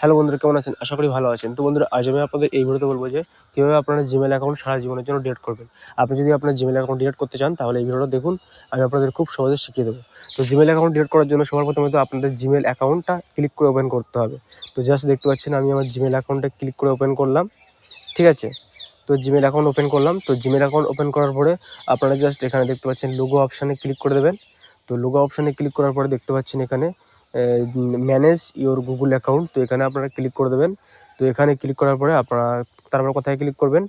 Hello বন্ধুরা, কেমন আছেন? আশা করি ভালো আছেন। তো বন্ধুরা, আজ আমি আপনাদের এই ভিডিওতে বলব যে, কীভাবে আপনারা জিমেল অ্যাকাউন্ট সারা জীবনের জন্য ডিলিট করবেন। আপনি যদি আপনার জিমেল অ্যাকাউন্ট ডিলিট করতে চান, তাহলে এই ভিডিওটা দেখুন, আমি আপনাদের খুব সহজে শিখিয়ে দেবো। তো জিমেল অ্যাকাউন্ট ডিলিট করার জন্য সবার প্রথমে তো আপনাদের জিমেল অ্যাকাউন্টটা ক্লিক করে ওপেন করতে হবে। তো জাস্ট দেখতে পাচ্ছেন, আমি আমার জিমেল অ্যাকাউন্টটা ক্লিক করে ওপেন করলাম। ঠিক আছে? তো জিমেল অ্যাকাউন্ট ওপেন করলাম। তো জিমেল অ্যাকাউন্ট ওপেন করার পরে আপনারা জাস্ট এখানে দেখতে পাচ্ছেন লোগো অপশানে ক্লিক করে দেবেন। তো লোগো অপশানে ক্লিক করার পরে দেখতে পাচ্ছেন এখানে ম্যানেজ ইওর গুগল অ্যাকাউন্ট তো এখানে আপনারা ক্লিক করে দেবেন। তো এখানে ক্লিক করার পরে আপনারা তারপর কোথায় ক্লিক করবেন?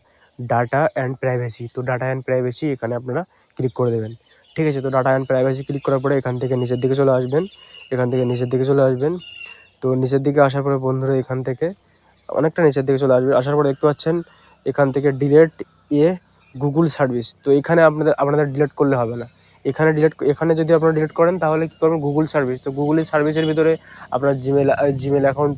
ডাটা অ্যান্ড প্রাইভেসি তো ডাটা অ্যান্ড প্রাইভেসি এখানে আপনারা ক্লিক করে দেবেন। ঠিক আছে, তো ডাটা অ্যান্ড প্রাইভেসি ক্লিক করার পরে এখান থেকে নিচের দিকে চলে আসবেন। এখান থেকে নিচের দিকে চলে আসবেন। তো নিচের দিকে আসার পরে বন্ধুরা, এখান থেকে অনেকটা নিচের দিকে চলে আসবে। আসার পরে দেখতে পাচ্ছেন, এখান থেকে ডিলেট এ গুগল সার্ভিস তো এখানে আপনাদের আপনাদের ডিলেট করলে হবে না। এখানে ডিলিট এখানে যদি আপনারা ডিলিট করেন, তাহলে কী করবেন? গুগল সার্ভিস তো গুগলের সার্ভিসের ভিতরে আপনার জিমেল জিমেল অ্যাকাউন্ট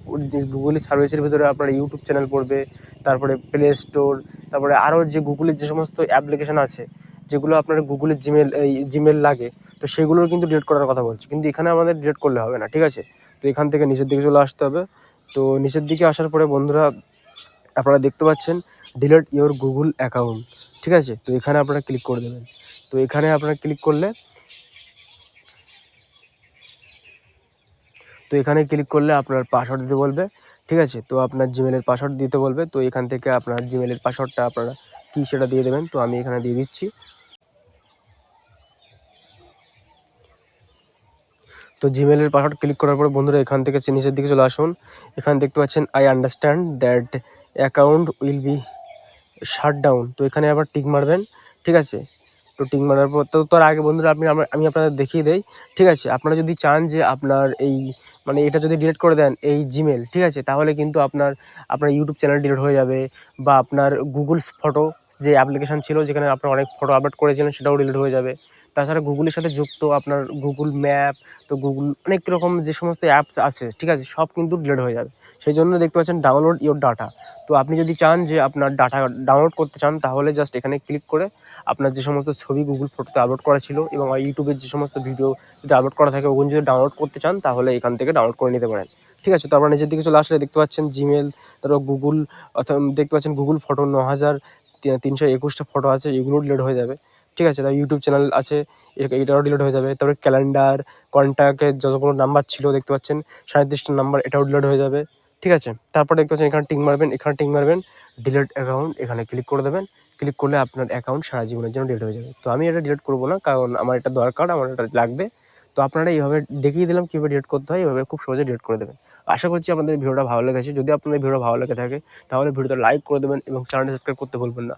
গুগলের সার্ভিসের ভিতরে আপনার ইউটিউব চ্যানেল পড়বে, তারপরে প্লে স্টোর তারপরে আরও যে গুগলের যে সমস্ত অ্যাপ্লিকেশন আছে, যেগুলো আপনার গুগলের জিমেল জিমেল লাগে, তো সেগুলোর কিন্তু ডিলিট করার কথা বলছি। কিন্তু এখানে আমাদের ডিলেট করলে হবে না, ঠিক আছে? তো এখান থেকে নিচের দিকে চলে আসতে হবে। তো নিচের দিকে আসার পরে বন্ধুরা, আপনারা দেখতে পাচ্ছেন ডিলিট ইওর গুগল অ্যাকাউন্ট ঠিক আছে? তো এখানে আপনারা ক্লিক করে দেবেন। তো এখানে আপনারা ক্লিক করলে, তো এখানে ক্লিক করলে আপনার পাসওয়ার্ড দিতে বলবে, ঠিক আছে? তো আপনার জিমেলের পাসওয়ার্ড দিতে বলবে, তো এখান থেকে আপনার জিমেলের পাসওয়ার্ডটা আপনারা কী সেটা দিয়ে দেবেন, তো আমি এখানে দিয়ে দিচ্ছি। তো জিমেলের পাসওয়ার্ড ক্লিক করার পরে বন্ধুরা এখান থেকে নিচের দিকে চলে আসুন। এখানে দেখতে পাচ্ছেন I understand that account will be shut down তো এখানে আবার টিক মারবেন, ঠিক আছে? টিক মারার পর, তো তার আগে বন্ধুরা আপনি আমি আপনাদের দেখিয়ে দেই, ঠিক আছে? আপনারা যদি চান যে আপনার এই মানে এটা যদি ডিলিট করে দেন এই জিমেল ঠিক আছে? তাহলে কিন্তু আপনার আপনার ইউটিউব চ্যানেল ডিলিট হয়ে যাবে বা আপনার গুগলস ফটো যে অ্যাপ্লিকেশান ছিল, যেখানে আপনার অনেক ফটো আপলোড করেছিলেন, সেটাও ডিলিট হয়ে যাবে। তাছাড়া গুগলের সাথে যুক্ত আপনার গুগল ম্যাপ, তো গুগল অনেক রকম যে সমস্ত অ্যাপস আছে, ঠিক আছে, সব কিন্তু ডিলিট হয়ে যাবে। সেই জন্য দেখতে পাচ্ছেন ডাউনলোড ইওর ডাটা তো আপনি যদি চান যে আপনার ডাটা ডাউনলোড করতে চান, তাহলে জাস্ট এখানে ক্লিক করে আপনার যে সমস্ত ছবি গুগল ফটোতে আপলোড করা ছিল এবং ইউটিউবের যে সমস্ত ভিডিও যদি আপলোড করা থাকে, ওগুলো যদি ডাউনলোড করতে চান, তাহলে এখান থেকে ডাউনলোড করে নিতে পারেন। ঠিক আছে তারপর নিজের দিকে চলে আসলে দেখতে পাচ্ছেন জিমেল তারপর গুগল অর্থাৎ দেখতে পাচ্ছেন গুগল ফটো ন হাজার তিনশো একুশটা ফটো আছে, এগুলো ডিলিট হয়ে যাবে। ঠিক আছে, তার ইউটিউব চ্যানেল আছে এটাও ডিলিট হয়ে যাবে। তারপরে ক্যালেন্ডার কন্ট্যাক্টের যতগুলো নাম্বার ছিল দেখতে পাচ্ছেন সাঁত্রিশটা নাম্বার এটাও ডিলিট হয়ে যাবে। ঠিক আছে, তারপর দেখতে পাচ্ছেন এখানে টিং মারবেন, এখানে টিং মারবেন ডিলিট অ্যাকাউন্ট এখানে ক্লিক করে দেবেন। ক্লিক করলে আপনার অ্যাকাউন্ট সারা জীবনের জন্য ডিলিট হয়ে যাবে। তো আমি এটা ডিলিট করব না, কারণ আমার এটা দরকার, আমার এটা লাগবে। তো আপনারা এইভাবে দেখিয়ে দিলাম কীভাবে ডিলিট করতে হয়, এইভাবে খুব সহজে ডিলিট করে দেবেন। আশা করছি আপনাদের ভিডিওটা ভালো লেগেছে। যদি আপনাদের ভিডিও ভালো লেগে থাকে, তাহলে ভিডিওটা লাইক করে দেবেন এবং চ্যানেলটা সাবস্ক্রাইব করতে ভুলবেন না।